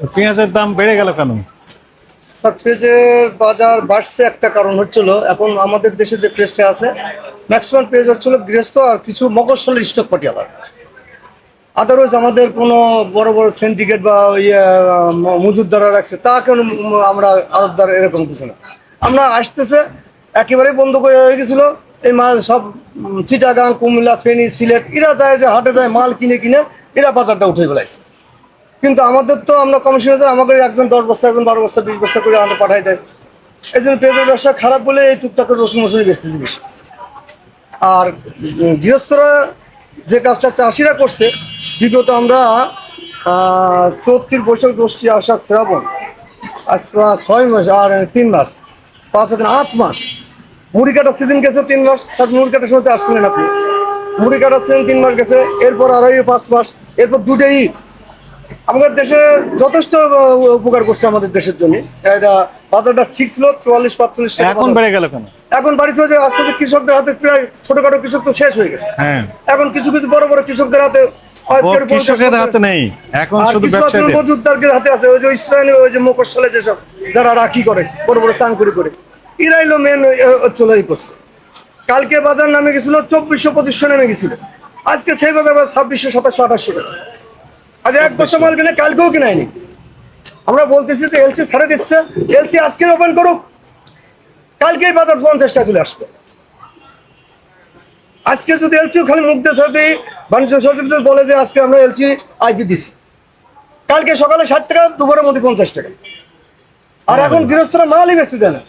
পেঁয়াজের দাম বেড়ে গেল কেন? স্যার, পেঁয়াজের বাজার বাড়ছে একটা কারণ হচ্ছিল এখন আমাদের দেশে যে পেঁয়াজটা আছে ম্যাক্সিমাম পেঁয়াজ হচ্ছিল গৃহস্থ আর কিছু মকরশলের স্টক পাটিয়ালার আদারওয়াইজ আমাদের কোনো বড় বড় সিন্ডিকেট বা ইয়ে ম- মজুতদাররা রাখছে, তা কেন আমরা আড়তদার এরকম কিছু না। আমরা আসতেছে, একেবারেই বন্ধ করে হয়ে গেছিল, এই মাল সব চিটাগাং, কুমিল্লা, ফেনী, সিলেট, এরা যায় যে হাটে যায় মাল কিনে কিনে, এরা বাজারটা উঠে বেলাইছে কিন্তু আমাদের তো আমরা কমিশনার আমাকে একজন দশ বস্তা, একজন বারো বস্তা, বিশ বস্তা করে আমরা পাঠাই দেয়। এই জন্য পেঁয়াজের ব্যবসা খারাপ বলে এই টুকটাক রসুন মসুন বেচতেছি বেশি। আর গৃহস্থরা যে কাজটা চাষিরা করছে, বিগত আমরা চৌত্রিশ বৈশাখ দোষটি আসা শ্রাবণ। আজ প্রায় ছয় মাস আর তিন মাস, পাঁচ দিন, আট মাস। মুড়ি কাটার সিজন গেছে তিন মাস, স্যার, মুড়ি কাটার সময় আসছিলেন আপনি। মুড়ি কাটার সিজন তিন মাস গেছে, এরপর আড়াই, পাঁচ মাস, এরপর দুটো ঈদ। আমাদের দেশে যথেষ্ট উপকার করছে আমাদের দেশের জন্য। এটা বাজারটা ঠিক ছিল চুয়াল্লিশ পাঁচচল্লিশ এখন বেড়ে গেল কেন? এখন বাড়ি যায় আস্তে আস্তে কৃষকদের হাতে প্রায় ছোটখাটো কৃষক তো শেষ হয়ে গেছে। হ্যাঁ। এখন কিছু কিছু বড় বড় কৃষকদের হাতে ও কেউ পঞ্চাশ কৃষকের হাতে নেই। এখন শুধু ব্যবসায়ীদের। মজুদদারদের হাতে আছে। ওই যে ইসরায়েলি ওই যে মকরশালে যেসব যারা রাখি করে বড় বড় চাঙ্কুরি করে এরাই মেন চলেই করছে। কালকে বাজার নামে গেছিল চব্বিশশো পঁচিশশো নেমে গেছিল। আজকে সেই বাজার ছাব্বিশশো সাতাশশো আঠাশশো টাকা। আজ এক বস্তা মাল কিনে কালকেও কিনায়নি আমরা বলতেছি যে এলসি ছাড়ে দিচ্ছে। এলসি আজকে ওপেন করুক। কালকেই বাজার পঞ্চাশটা চলে আসবে। আজকে যদি এলসি খালি মুখ দিয়ে সাথে বাণিজ্য সচিব বলে যে আজকে আমরা এলসি আইপি দিছি। কালকে সকালে ষাট টাকা দুপুরের মধ্যে পঞ্চাশ টাকা। আর এখন গৃহস্থরা মালই বেচতে দেয় না।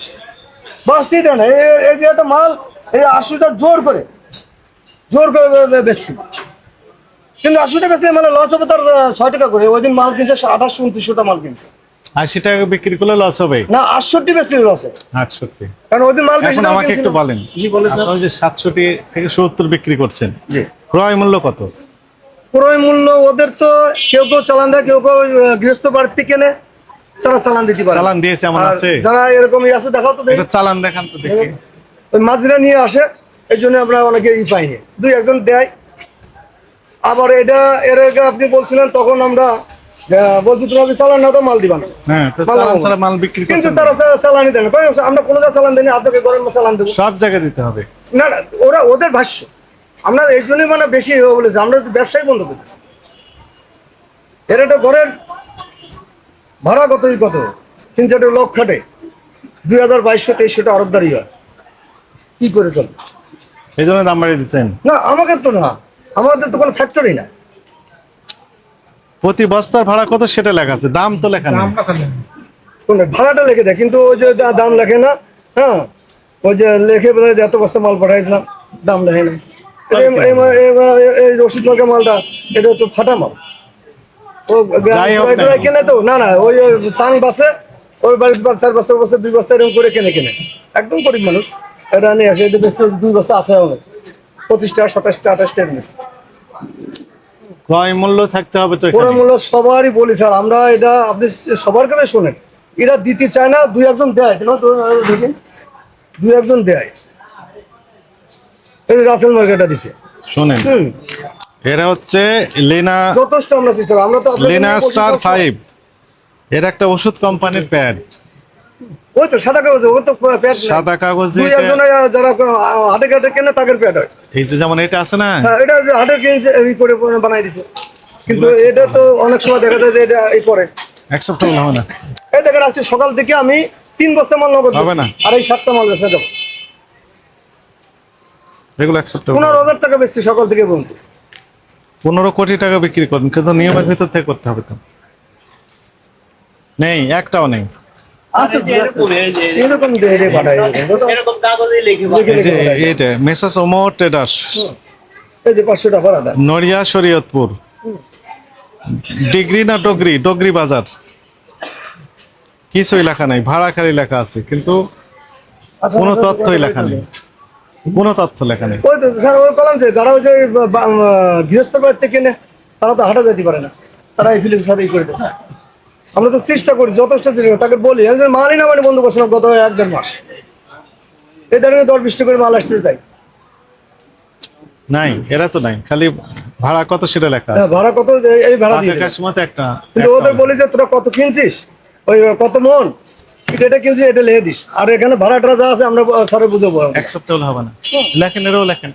বাঁচতেই দেয় না। এই- যে একটা মাল এই আশুটা জোর করে জোর করে বেচছি। কিন্তু আশুটা বেচে মানে লস হবে তার ছয় টাকা করে। ওই দিন মাল কিনছে আঠাশশো উনত্রিশশোটা মাল কিনছে। আশি টাকা বিক্রি করলে লস হবে? না আটষট্টি বেশি লস আটষট্টি। কারণ ওই দিন মাল বেশি আমাকে একটু বলেন। যে সাতষট্টি থেকে সত্তর বিক্রি করছেন ক্রয় মূল্য কত? ক্রয় মূল্য ওদের তো কেউ কেউ চালান দেয় কেউ কেউ গৃহস্থ বাড়িতে কেনে তারা চালান দিতে পারে। চালান দিয়েছে আর আছে? যারা এরকমই আছে দেখাও তো এটা চালান দেখান তো দেখি। ওই মাঝিরা নিয়ে আসে এই জন্য আমরা অনেকে ই পাইনি। দুই একজন দেয় আবার এটা এর আগে আপনি বলছিলেন তখন আমরা বলছি যদি চালান না তো মাল দিবা না? হ্যাঁ মাল চালান বিক্রি কিন্তু তারা চা- চালানই দেয় না। কই, আমরা কোনো চালান দিই আপনাকে গরম চালান দেবো। সব জায়গায় দিতে হবে। না না ওরা ওদের ভাষ্য। আমরা এই জন্যই মানে বেশি বলেছি আমরা ব্যবসায় বন্ধ করতেছি এর একটা ঘরের ভাড়া কতই কত? তিন চারটে লোক খাটে। দুই হাজার বাইশশো তেইশশোটা আরতদারি হয়। কি করে চলবে এই জন্য দাম বাড়িয়ে দিচ্ছেন। না আমাকে তো না। আমাদের তো কোনো ফ্যাক্টরি না। প্রতি বস্তার ভাড়া কত সেটা লেখা আছে দাম তো লেখা নেই। ভাড়াটা লিখে দেয় কিন্তু ওই যে দাম লেখে না হ্যাঁ? ওই যে লেখে বলে এত বস্তা মাল পাঠাইছিলাম দাম লেখে না। এই- এই মা- এই মা- এই- এই রশিদ মার্কা মালটা এটা হচ্ছে ফাটা মাল। ও না কেন। তো? না না ওই ওই চাং বাসে ওই বাড়িতে চার বস্তা বস্তা দুই বস্তা এরকম করে কেনে কেনে। একদম গরিব মানুষ। এটা নিয়ে আসে এটা বেশি দুই বস্তা আছে অনেক পঁচিশটা সাতাশটা আঠাশটা এরকম ক্রয় মূল্য থাকতে হবে তো মূল্য সবারই বলি স্যার আমরা এটা আপনি সবার কাছে শোনেন। এরা দিতে চায় না দুই একজন দেয়। দেখেন দুই একজন দেয়। রাসেল মার্কেটটা দিছে। শোনেন এরা হচ্ছে লেনা যথেষ্ট আমরা। আমরা তো লেনা স্টার ফাইভ। এর একটা ওষুধ কোম্পানির প্যাড। ওই তো সাদা কাগজ ওই তো সাদা কাগজে দুই একজন যারা হাটে ঘাটে কেনে তাদের হয়। এই যে যেমন এটা আছে না? হ্যাঁ, এটা হাটে কিনছে এই করে বানাই দিছে। কিন্তু এটা তো অনেক সময় দেখা যায় যে এটা এই করে অ্যাকসেপ্টেবল হবে না? এই দেখেন আজকে সকাল থেকে আমি তিন বস্তা মাল নগদ হবে না। আর এই সাতটা মাল বেচা যাব। এগুলো অ্যাকসেপ্টেবল পনেরো হাজার টাকা বেচছি সকাল থেকে বন্ধু। পনেরো কোটি টাকা বিক্রি করেন কিন্তু নিয়মের ভিতর থেকে করতে হবে তো। নেই একটাও নেই। নড়িয়া শরীয়তপুর। ডিগ্রি না ডগরি? ডগরি বাজার। কিছুই লেখা নাই ভাড়া খালি লেখা আছে কিন্তু আচ্ছা, কোনো তথ্যই লেখা নেই। কোনো তথ্য লেখা নেই। ওই তো স্যার ওই কলাম যে যারা ওই যে গৃহস্থ বাড়িতে কেনে তারা তো হাঁটা যেতে পারে না। তারা এই ফিলিং করে দেয়। আমরা তো চেষ্টা করি যথেষ্ট চেষ্টা তাকে বলি মালই না মানে বন্ধ করছিলাম গত এক দেড় মাস। এই ধরনের দশ বিশটা করে মাল আসতে তাই। নাই এরা তো নাই খালি ভাড়া কত সেটা লেখা হ্যাঁ, ভাড়া কত এই- ভাড়া দিয়ে দেবে। তো একটা কিন্তু ওদের বলি যে তোরা কত কিনছিস? ওই কত মন? এটা কিনছিস এটা লিখে দিস। আর এখানে ভাড়াটা যা আছে আমরা স্যারে বুঝাবো অ্যাকসেপ্টেবল হবে না। লেখেন এরাও লেখেন।